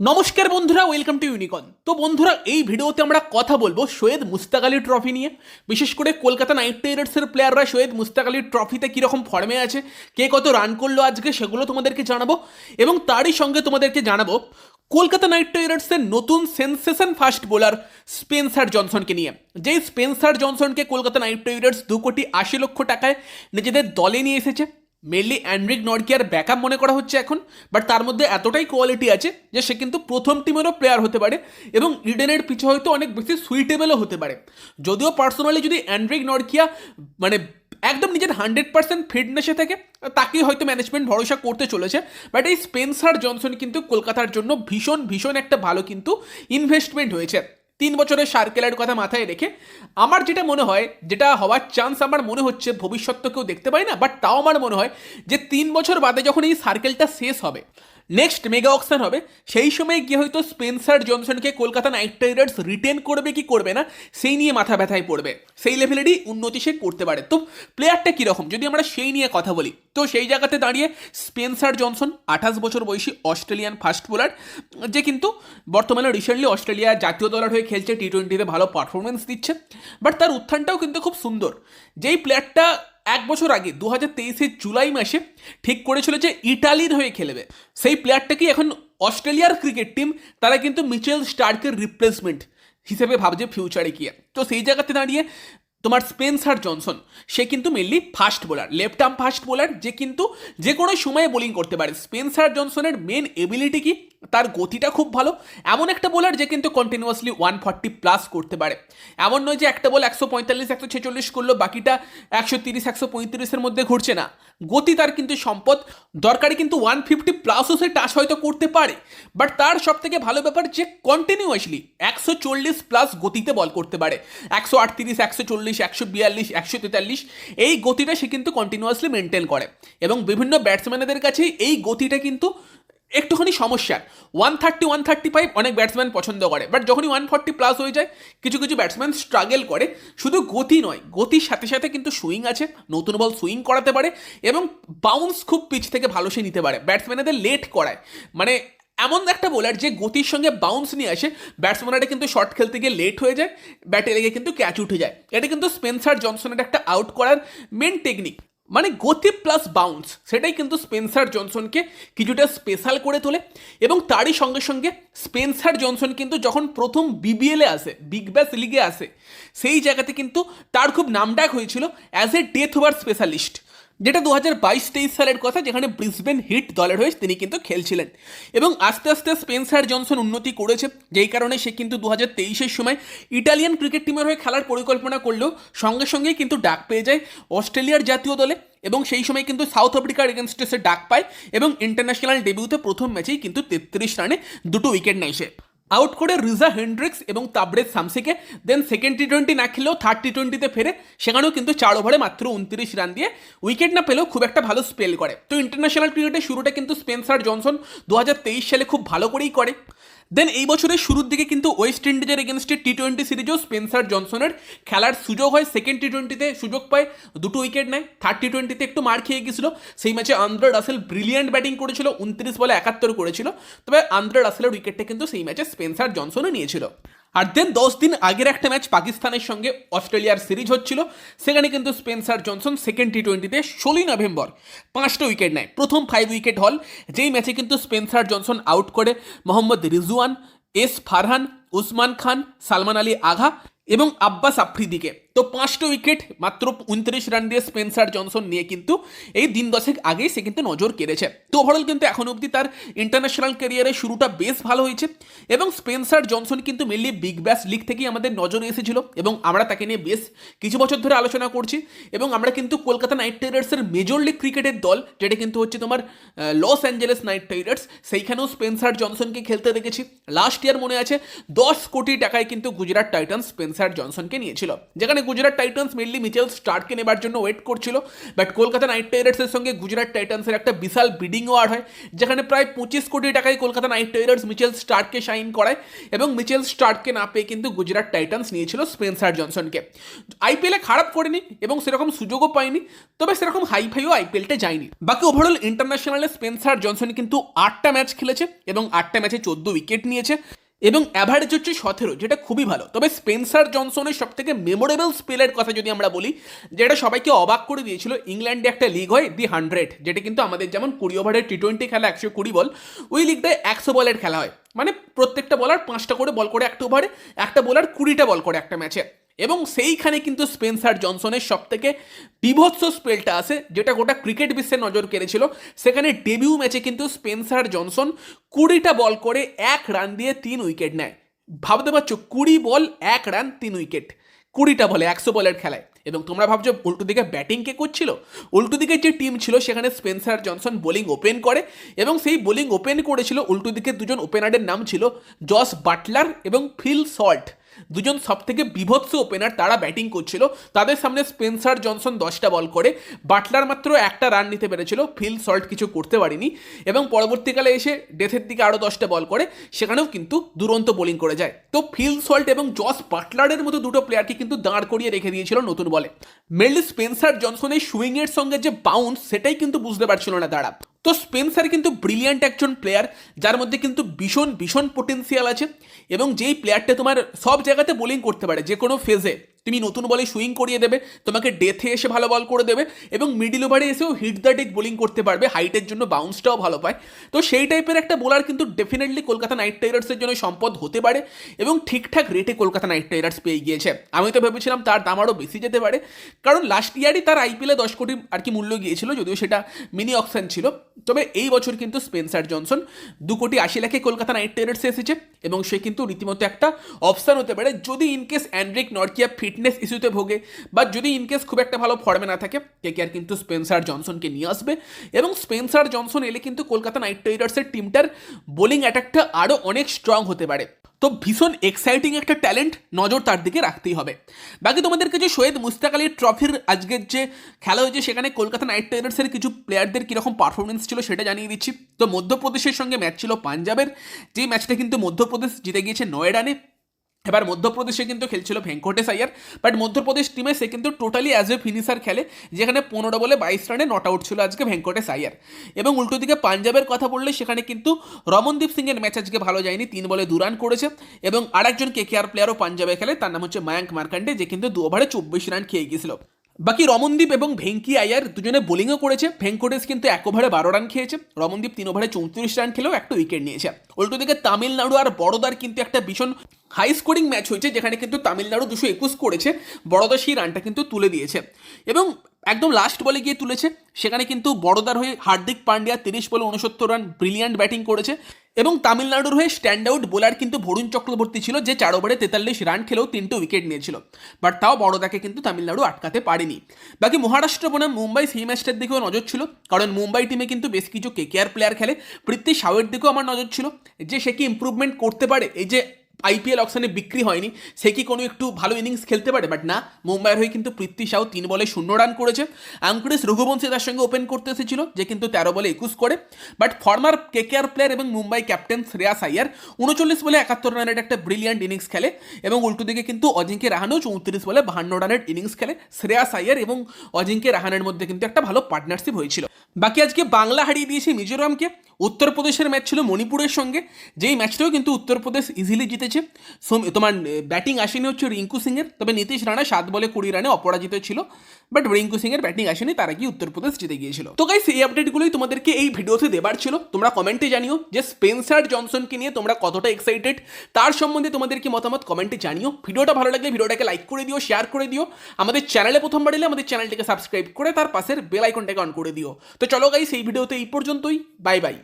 নমস্কার বন্ধুরা welcome to ইউনিকন তো বন্ধুরা, এই ভিডিওতে আমরা কথা বলব সৈয়দ মুস্তাক আলী ট্রফি নিয়ে। বিশেষ করে কলকাতা নাইট রাইডার্সের প্লেয়াররা সৈয়দ মুস্তাক আলী ট্রফিতে কীরকম ফর্মে আছে, কে কত রান করল আজকে, সেগুলো তোমাদেরকে জানাব। এবং তারই সঙ্গে তোমাদেরকে জানাব কলকাতা নাইট রাইডার্সের নতুন সেন্সেশন ফাস্ট বোলার স্পেন্সার জনসনকে নিয়ে। যেই স্পেন্সার জনসনকে কলকাতা নাইট রাইডার্স দু কোটি আশি লক্ষ টাকায় নিজেদের দলে নিয়ে এসেছে মেনলি অ্যান্ড্রিক নর্কিয়ার ব্যাকআপ মনে করা হচ্ছে এখন বাট তার মধ্যে এতটাই কোয়ালিটি আছে যে সে কিন্তু প্রথম টিমেরও প্লেয়ার হতে পারে এবং ইডেনের পিছে হয়তো অনেক বেশি সুইটেবলও হতে পারে। যদিও পার্সোনালি যদি অ্যান্ড্রিক নর্কিয়া মানে একদম নিজের হান্ড্রেড পার্সেন্ট ফিটনেসে থাকে তাকে হয়তো ম্যানেজমেন্ট ভরসা করতে চলেছে বাট এই স্পেন্সার জনসন কিন্তু কলকাতার জন্য ভীষণ ভীষণ একটা ভালো কিন্তু ইনভেস্টমেন্ট হয়েছে। তিন বছরের সার্কেলের কথা মাথায় রেখে আমার যেটা মনে হয়, যেটা হওয়ার চান্স আমার মনে হচ্ছে ভবিষ্যৎ তো কেউ দেখতে পাই না বাট তাও আমার মনে হয় যে তিন বছর বাদে যখন এই সার্কেলটা শেষ হবে নেক্সট মেগা অকশন হবে। সেই সময় গিয়ে হয়তো স্পেন্সার জনসনকে কলকাতা নাইট রাইডার্স রিটেন করবে কি করবে না, সেই নিয়ে মাথা ব্যথায় পড়বে। সেই লেভেলেরই উন্নতি সে করতে পারে। তো প্লেয়ারটা কীরকম? যদি আমরা সেই নিয়ে কথা বলি, তো সেই জায়গাতে দাঁড়িয়ে স্পেন্সার জনসন আঠাশ বছর বয়সী অস্ট্রেলিয়ান ফাস্ট বোলার যে কিন্তু বর্তমানে রিসেন্টলি অস্ট্রেলিয়া জাতীয় দলের হয়ে খেলছে টি টোয়েন্টিতে ভালো পারফরমেন্স দিচ্ছে। বাট তার উত্থানটাও কিন্তু খুব সুন্দর। যেই প্লেয়ারটা এক বছর আগে দু হাজার তেইশের জুলাই মাসে ঠিক করেছিল যে ইটালির হয়ে খেলবে। সেই প্লেয়ারটাকেই এখন অস্ট্রেলিয়ার ক্রিকেট টিম তারা কিন্তু মিচেল স্টার্কের রিপ্লেসমেন্ট হিসেবে ভাবছে ফিউচারে গিয়ে। তো সেই জায়গাতে দাঁড়িয়ে তোমার স্পেন্সার জনসন, সে কিন্তু mainly fast bowler left arm fast bowler যে কিন্তু যে কোনো সময়ে বোলিং করতে পারে। স্পেন্সার জনসনের মেন এবিলিটি কি? তার গতিটা খুব ভালো। এমন একটা বোলার যে কিন্তু কন্টিনিউয়াসলি ওয়ান ফর্টি প্লাস করতে পারে। এমন নয় যে একটা বল একশো পঁয়তাল্লিশ, একশো ছেচল্লিশ করল বাকিটা একশো তিরিশ, একশো পঁয়ত্রিশের মধ্যে ঘুরছে না। গতি তার কিন্তু সম্পদ। দরকারি কিন্তু ওয়ান ফিফটি প্লাসও সে টাচ হয়তো করতে পারে। বাট তার সব থেকে ভালো ব্যাপার যে কন্টিনিউয়াসলি একশো চল্লিশ প্লাস গতিতে বল করতে পারে। একশো আটত্রিশ, একশো চল্লিশ, একশো বিয়াল্লিশ, একশো তেতাল্লিশ এই গতিটা সে কিন্তু কন্টিনিউয়াসলি মেনটেন করে। এবং বিভিন্ন ব্যাটসম্যানদের কাছে এই গতিটা কিন্তু একটুখানি সমস্যা one thirty one thirty five অনেক ব্যাটসম্যান পছন্দ করে। বাট যখনই ওয়ান ফর্টি প্লাস হয়ে যায়, কিছু কিছু ব্যাটসম্যান স্ট্রাগল করে। শুধু গতি নয়, গতির সাথে সাথে কিন্তু সুইং আছে, নতুন বল সুইং করাতে পারে এবং বাউন্স খুব পিচ থেকে ভালো সে নিতে পারে। ব্যাটসম্যানেদের লেট করায়। মানে এমন একটা বোলার যে গতির সঙ্গে বাউন্স নিয়ে আসে ব্যাটসম্যানরা কিন্তু শর্ট খেলতে গিয়ে লেট হয়ে যায় ব্যাটে লেগে কিন্তু ক্যাচ উঠে যায়। এটা কিন্তু স্পেন্সার জনসনের একটা আউট করার মেন টেকনিক মানে গতি প্লাস বাউন্স সেটাই কিন্তু স্পেন্সার জনসনকে কিছুটা স্পেশাল করে তোলে এবং তারই সঙ্গে সঙ্গে স্পেন্সার জনসন কিন্তু যখন প্রথম বিবিএলে আসে বিগ ব্যাস লিগে আসে, সেই জায়গাতে কিন্তু তার খুব নামডাক হয়েছিল as a death over specialist যেটা দু হাজার বাইশ তেইশ সালের কথা, যেখানে ব্রিসবেন হিট দলের হয়ে তিনি কিন্তু খেলছিলেন। এবং আস্তে আস্তে স্পেন্সার জনসন উন্নতি করেছে, যেই কারণে সে কিন্তু দু হাজার তেইশের সময় ইটালিয়ান ক্রিকেট টিমের হয়ে খেলার পরিকল্পনা করলেও সঙ্গে সঙ্গেই কিন্তু ডাক পেয়ে যায় অস্ট্রেলিয়ার জাতীয় দলে এবং সেই সময় কিন্তু সাউথ আফ্রিকার এগেনস্টে সে ডাক পায় এবং ইন্টারন্যাশনাল ডেবিউতে প্রথম ম্যাচেই কিন্তু তেত্রিশ রানে দুটো উইকেট নেয় সে। আউট করে রিজা হেন্ড্রিক্স এবং Tabrez সামসিকে then second T twenty না খেলেও থার্ড টি টোয়েন্টিতে ফেরে, সেখানেও কিন্তু চার ওভারে মাত্র উনত্রিশ রান দিয়ে উইকেট না পেলেও খুব একটা ভালো স্পেল করে। তো ইন্টারন্যাশনাল ক্রিকেটের শুরুটা কিন্তু স্পেন্সার জনসন দু হাজার তেইশ সালে খুব ভালো করেই করে। দেন এই বছরের শুরুর দিকে কিন্তু ওয়েস্ট ইন্ডিজের এগেনস্টে টি টোয়েন্টি সিরিজেও স্পেন্সার জনসনের খেলার সুযোগ হয়। সেকেন্ড টি টোয়েন্টিতে সুযোগ পায়, দুটো উইকেট নেয়। থার্ড টি টোয়েন্টিতে একটু মার খেয়ে গেছিল সেই ম্যাচে আন্দ্রে রাসেল ব্রিলিয়ান্ট ব্যাটিং করেছিল, উনত্রিশ বলে একাত্তর করেছিল। তবে আন্দ্রে রাসেলের উইকেটটা কিন্তু সেই ম্যাচে স্পেন্সার জনসনও নিয়েছিল। আর দেন দশ দিন আগের একটা ম্যাচ পাকিস্তানের সঙ্গে অস্ট্রেলিয়ার সিরিজ হচ্ছিল। সেখানে কিন্তু স্পেন্সার জনসন সেকেন্ড টি টোয়েন্টিতে ষোলোই নভেম্বর পাঁচটা উইকেট নেয়। প্রথম ফাইভ উইকেট হল যেই ম্যাচে কিন্তু স্পেন্সার জনসন আউট করে মোহাম্মদ রিজওয়ান, এস ফারহান, উসমান খান, সালমান আলী আঘা এবং আব্বাস আফ্রিদিকে। তো পাঁচটা উইকেট মাত্র উনত্রিশ রান দিয়ে স্পেন্সার জনসন নিয়ে কিন্তু এই দিন দশেক আগেই সে কিন্তু নজর কেড়েছে। তো ওভারঅল কিন্তু এখন অবধি তার ইন্টারন্যাশনাল ক্যারিয়ারের শুরুটা বেশ ভালো হয়েছে এবং স্পেন্সার জনসন কিন্তু মেনলি বিগ ব্যাস লিগ থেকেই আমাদের নজরে এসেছিল এবং আমরা তাকে নিয়ে বেশ কিছু বছর ধরে আলোচনা করছি এবং আমরা কিন্তু কলকাতা নাইট রাইডার্সের মেজর লিগ ক্রিকেটের দল, যেটা কিন্তু হচ্ছে তোমার লস অ্যাঞ্জেলেস নাইট রাইডার্স সেইখানেও স্পেন্সার জনসনকে খেলতে দেখেছি। লাস্ট ইয়ার মনে আছে দশ কোটি টাকায় কিন্তু গুজরাট টাইটান্স স্পেন্সার জনসনকে নিয়েছিল। যেখানে গুজরাট টাইটান্স মেনলি মিচেল স্টার্টকে নেবার জন্য ওয়েট করছিল বাট কলকাতা নাইট রাইডার্সের সঙ্গে গুজরাট টাইটান্সের একটা বিশাল বিডিং ওয়ার হয়, যেখানে প্রায় পঁচিশ কোটি টাকায় কলকাতা নাইট রাইডার্স মিচেল স্টার্টকে সাইন করায়, এবং মিচেল স্টার্টকে না পেয়ে কিন্তু গুজরাট টাইটান্স নিয়েছিল স্পেন্সার জনসনকে। আইপিএলে খারাপ করেনি, এবং সেরকম সুযোগও পায়নি, তবে সেরকম হাই ফাইও আইপিএলটা যায়নি। বাকি ওভারঅল ইন্টারন্যাশনালে স্পেন্সার জনসন কিন্তু আটটা ম্যাচ খেলেছে, এবং আটটা ম্যাচে চোদ্দ উইকেট নিয়েছে। এবং অ্যাভারেজ হচ্ছে সতেরো, যেটা খুবই ভালো। তবে স্পেন্সার জনসনের সব থেকে মেমোরেবল স্পেলের কথা যদি আমরা বলি, যেটা সবাইকে অবাক করে দিয়েছিল, ইংল্যান্ডে একটা লিগ হয় দি হান্ড্রেড যেটা কিন্তু আমাদের যেমন কুড়ি ওভারের টি টোয়েন্টি খেলা, একশো কুড়ি বল, ওই লিগটায় একশো বলের খেলা হয়। মানে প্রত্যেকটা বলার পাঁচটা করে বল করে একটা ওভারে একটা বলার কুড়িটা বল করে একটা ম্যাচে এবং সেইখানে কিন্তু স্পেন্সার জনসনের সব থেকে বিভৎস স্পেলটা আছে, যেটা গোটা ক্রিকেট বিশ্বে নজর কেড়েছিল। সেখানে ডেবিউ ম্যাচে কিন্তু স্পেন্সার জনসন কুড়িটা বল করে এক রান দিয়ে তিন উইকেট নেয়। ভাবতে পারছ, কুড়ি বল, এক রান, তিন উইকেট। কুড়িটা বলে, একশো বলের খেলায়। এবং তোমরা ভাবছ, উল্টো দিকে ব্যাটিং কে করছিল? উল্টো দিকের যে টিম ছিল, সেখানে স্পেন্সার জনসন বোলিং ওপেন করে এবং সেই বোলিং ওপেন করেছিল, উল্টো দিকের দুজন ওপেনারের নাম ছিল, জস বাটলার এবং ফিল সল্ট। দুজন সব থেকে বিভৎস ওপেনার তারা ব্যাটিং করছিল। তাদের সামনে স্পেন্সার জনসন দশটা বল করে। বাটলার মাত্র একটা রান নিতে পেরেছিল। ফিল সল্ট কিছু করতে পারেনি। এবং পরবর্তীকালে এসে ডেথের দিকে আরও দশটা বল করে। সেখানেও কিন্তু দুরন্ত বোলিং করে যায়। তো ফিল সল্ট এবং জস বাটলারের মতো দুটো প্লেয়ারকে কিন্তু দাঁড় করিয়ে রেখে দিয়েছিল নতুন বলে মেনলি স্পেন্সার জনসনের সুইংয়ের সঙ্গে যে বাউন্স সেটাই কিন্তু বুঝতে পারছিল না তারা। তো স্পেন্সার কিন্তু ব্রিলিয়ান্ট একজন প্লেয়ার, যার মধ্যে কিন্তু ভীষণ ভীষণ পোটেন্সিয়াল আছে এবং যেই প্লেয়ারটা তোমার সব জায়গাতে বোলিং করতে পারে, যে কোনো ফেজে তুমি নতুন বলে সুইং করিয়ে দেবে, তোমাকে ডেথে এসে ভালো বল করে দেবে এবং মিডিল ওভারে এসেও হিট দ্য ডেক বোলিং করতে পারবে হাইটের জন্য বাউন্সটাও ভালো পায়। তো সেই টাইপের একটা বোলার কিন্তু ডেফিনেটলি কলকাতা নাইট রাইডার্সের জন্য সম্পদ হতে পারে এবং ঠিকঠাক রেটে কলকাতা নাইট রাইডার্স পেয়ে গিয়েছে। আমি তো ভেবেছিলাম তার দাম আরও বেশি যেতে পারে, কারণ লাস্ট ইয়ারই তার আইপিএলে দশ কোটি আর কি মূল্য গিয়েছিল, যদিও সেটা মিনি অকশন ছিল। তবে এই বছর কিন্তু স্পেন্সার জনসন দু কোটি আশি লাখে কলকাতা নাইট রাইডার্সে এসেছে। এবং সে কিন্তু রীতিমতো একটা অপশান হতে পারে যদি ইনকেস অ্যান্ড্রিক নর্কিয়া ফিটনেস ইস্যুতে ভোগে বা যদি ইনকেস খুব একটা ভালো ফর্মে না থাকে কে আর কিন্তু স্পেন্সার জনসনকে নিয়ে আসবে এবং স্পেন্সার জনসন এলে কিন্তু কলকাতা নাইট রাইডার্সের টিমটার বোলিং অ্যাটাকটা আরও অনেক স্ট্রং হতে পারে। তো ভীষণ এক্সাইটিং একটা ট্যালেন্ট নজর তার দিকে রাখতেই হবে। বাকি তোমাদেরকে যে সৈয়দ মুস্তাক আলী ট্রফির আজকের যে খেলা হয়েছে, সেখানে কলকাতা নাইট রাইডার্সের কিছু প্লেয়ারদের কীরকম পারফরমেন্স ছিল সেটা জানিয়ে দিচ্ছি। তো মধ্যপ্রদেশের সঙ্গে ম্যাচ ছিল পাঞ্জাবের। যে ম্যাচটা কিন্তু মধ্যপ্রদেশ জিতে গিয়েছে নয় রানে এবার মধ্যপ্রদেশে কিন্তু খেলছিল ভেঙ্কটেশ আয়ার বাট মধ্যপ্রদেশ টিমে সে কিন্তু টোটালি অ্যাজ এ ফিনিশার খেলে, যেখানে পনেরো বলে বাইশ রানে নট আউট ছিল আজকে ভেঙ্কটেশ আয়ার। এবং উল্টো দিকে পাঞ্জাবের কথা বললে সেখানে কিন্তু রমনদীপ সিংয়ের ম্যাচ আজকে ভালো যায়নি, তিন বলে দু রান করেছে। এবং আরেকজন কে কে আর প্লেয়ারও পাঞ্জাবে খেলে, তার নাম হচ্ছে মায়াঙ্ক মার্কান্ডে, যে কিন্তু দু ওভারে চব্বিশ রান খেয়ে গিয়েছিল। বাকি রমনদীপ এবং ভেঙ্কি আয়ার দুজনে বোলিংও করেছে, ভেঙ্কটেশ কিন্তু এক ওভারে বারো রান খেয়েছে। রমনদীপ তিন ওভারে চৌত্রিশ রান খেলেও একটা উইকেট নিয়েছে। উল্টো দিকে তামিলনাড়ু আর বড়োদার কিন্তু একটা ভীষণ হাই স্কোরিং ম্যাচ হয়েছে, যেখানে কিন্তু তামিলনাড়ু দুশো একুশ করেছে বড়োদা সেই রানটা কিন্তু তুলে দিয়েছে। এবং একদম লাস্ট বলে গিয়ে তুলেছে, সেখানে কিন্তু বড়োদার হয়ে হার্দিক পান্ডিয়া তিরিশ বলে উনসত্তর রান ব্রিলিয়ান্ট ব্যাটিং করেছে। এবং তামিলনাড়ুর হয়ে স্ট্যান্ড আউট বোলার কিন্তু বরুণ চক্রবর্তী ছিল, যে চার ওভারে তেতাল্লিশ রান খেলেও তিনটে উইকেট নিয়েছিল। বাট তাও বড়োদাকে কিন্তু তামিলনাড়ু আটকাতে পারেনি। বাকি মহারাষ্ট্র বনাম মুম্বাই সেই ম্যাচটার দিকেও নজর ছিল, কারণ মুম্বাই টিমে কিন্তু বেশ কিছু কেকেআর প্লেয়ার খেলে। পৃথ্বী সাউয়ের দিকেও আমার নজর ছিল, যে সে কি ইম্প্রুভমেন্ট করতে পারে? এই যে আইপিএল অপশানে বিক্রি হয়নি, সে কি কোনো একটু ভালো ইনিংস খেলতে পারে? বাট না, মুম্বাইয়ের হয়ে কিন্তু পৃথ্বী সাউ তিন বলে শূন্য রান করেছে। আঙ্কুরেশ রঘুবংশী তার সঙ্গে ওপেন করতে এসেছিল, যে কিন্তু তেরো বলে একুশ করে। বাট ফর্মার কেকেআর প্লেয়ার এবং মুম্বাই ক্যাপ্টেন শ্রেয়াস আইয়ার উনচল্লিশ বলে একাত্তর রানের একটা ব্রিলিয়ান্ট ইনিংস খেলে এবং উল্টো দিকে কিন্তু অজিঙ্কে রাহানেও চৌত্রিশ বলে বাহান্ন রানের ইনিংস খেলে। শ্রেয়াস আইয়ার এবং অজিঙ্কে রাহানের মধ্যে কিন্তু একটা ভালো পার্টনারশিপ হয়েছিল। বাকি আজকে বাংলা হারিয়ে দিয়েছে মিজোরামকে। উত্তরপ্রদেশের ম্যাচ ছিল মণিপুরের সঙ্গে। যেই ম্যাচটাও কিন্তু উত্তরপ্রদেশ ইজিলি জিতেছে সোম- তোমার ব্যাটিং আসেনি হচ্ছে রিঙ্কু সিংয়ের, তবে নীতিশ রানা সাত বলে কুড়ি রানে অপরাজিত ছিল। বাট রিঙ্কু সিংয়ের ব্যাটিং আসেনি, তারা কি উত্তরপ্রদেশ জিতে গিয়েছিল। তো গাইস এই আপডেটগুলোই তোমাদেরকে এই ভিডিওতে দেবার ছিল। তোমরা কমেন্টে জানিও যে স্পেন্সার জনসনকে নিয়ে তোমরা কতটা এক্সাইটেড তার সম্বন্ধে তোমাদের কি মতামত কমেন্টে জানিও। ভিডিওটা ভালো লাগলে ভিডিওটাকে লাইক করে দিও শেয়ার করে দিও। আমাদের চ্যানেলে প্রথমবার এলে আমাদের চ্যানেলটিকে সাবস্ক্রাইব করে তার পাশের বেল আইকনটাকে অন করে দিও। তো চলো গাইস এই ভিডিওতে এই পর্যন্তই। Bye bye